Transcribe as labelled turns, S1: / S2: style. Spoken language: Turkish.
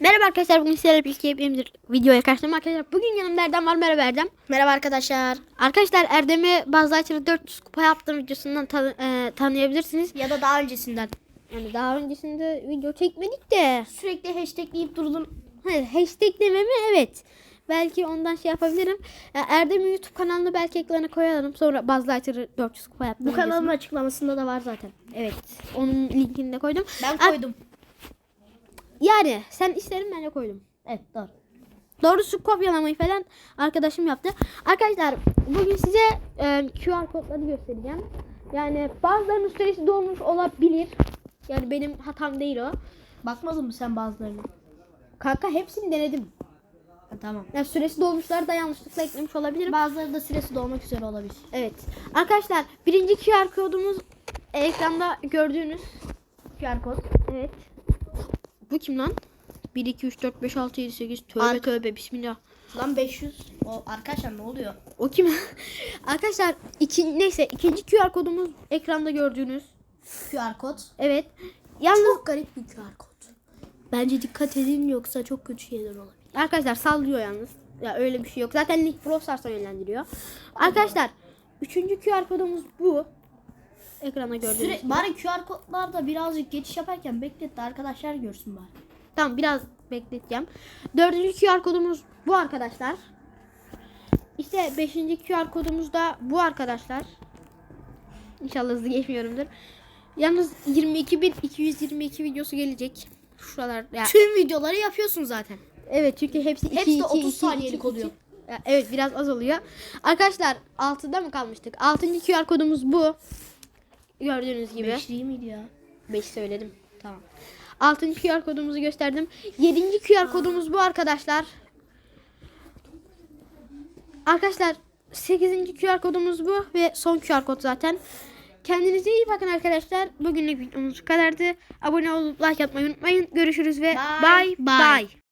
S1: Merhaba arkadaşlar bugün sizlerle birlikte bir videoya karşılayayım arkadaşlar. Bugün yanımda Erdem var. Merhaba Erdem.
S2: Merhaba arkadaşlar.
S1: Arkadaşlar Erdem'i bazı açıda 400 kupa yaptığım videosundan tan- e, tanıyabilirsiniz.
S2: Ya da daha öncesinden.
S1: Yani daha öncesinde video çekmedik de.
S2: Sürekli hashtagleyip durdun.
S1: Hayır hashtaglememi evet. Belki ondan şey yapabilirim. E, Erdem'in YouTube kanalını belki ekrana koyarım. Sonra bazı açıda 400 kupa yaptım.
S2: Bu kanalın açıklamasında da var zaten.
S1: Evet. Onun linkini de koydum.
S2: Ben koydum.
S1: Yani sen isterim ben de koydum.
S2: Evet doğru.
S1: Doğrusu kopyalamayı falan arkadaşım yaptı. Arkadaşlar bugün size e, QR kodları göstereceğim. Yani bazılarının süresi dolmuş olabilir. Yani benim hatam değil o.
S2: Bakmadın mı sen bazılarını?
S1: Kanka hepsini denedim.
S2: Ha, tamam.
S1: Yani süresi dolmuşlar da yanlışlıkla eklemiş olabilirim.
S2: Bazıları da süresi dolmak üzere olabilir.
S1: Evet. Arkadaşlar birinci QR kodumuz ekranda gördüğünüz
S2: QR kod.
S1: Evet. Bu kim lan? 1 2 3 4 5 6 7 8 tövbe
S2: Ark-
S1: tövbe bismillah.
S2: Lan 500. O arkadaşlar ne oluyor?
S1: O kim? Arkadaşlar iki, neyse ikinci QR kodumuz ekranda gördüğünüz.
S2: QR kod.
S1: Evet. Yalnız
S2: Çok garip bir QR kod. Bence dikkat edin yoksa çok kötü şeyler olabilir.
S1: arkadaşlar sallıyor yalnız. Ya öyle bir şey yok. Zaten Link Pro Stars'a yönlendiriyor. Arkadaşlar üçüncü QR kodumuz bu. Ekrana gördüğünüz.
S2: Süre,
S1: gibi.
S2: bari QR kodlarda birazcık geçiş yaparken beklet de arkadaşlar görsün bari.
S1: Tamam biraz bekleteceğim. Dördüncü QR kodumuz bu arkadaşlar. İşte beşinci QR kodumuz da bu arkadaşlar. İnşallah hızlı geçmiyorumdur. Yalnız 22.222 videosu gelecek. Şuralar ya.
S2: Tüm videoları yapıyorsun zaten.
S1: Evet çünkü hepsi
S2: Hepsi
S1: iki,
S2: de
S1: iki,
S2: 30
S1: iki,
S2: saniyelik oluyor.
S1: Evet biraz az oluyor. Arkadaşlar 6'da mı kalmıştık? 6. QR kodumuz bu. Gördüğünüz gibi.
S2: Beş değil miydi ya?
S1: 5 söyledim. Tamam. 6. QR kodumuzu gösterdim. 7. QR kodumuz bu arkadaşlar. Arkadaşlar 8. QR kodumuz bu ve son QR kod zaten. Kendinize iyi bakın arkadaşlar. Bugünlük videomuz bu kadardı. Abone olup like atmayı unutmayın. Görüşürüz ve
S2: Bye.
S1: bye bye.
S2: Bye.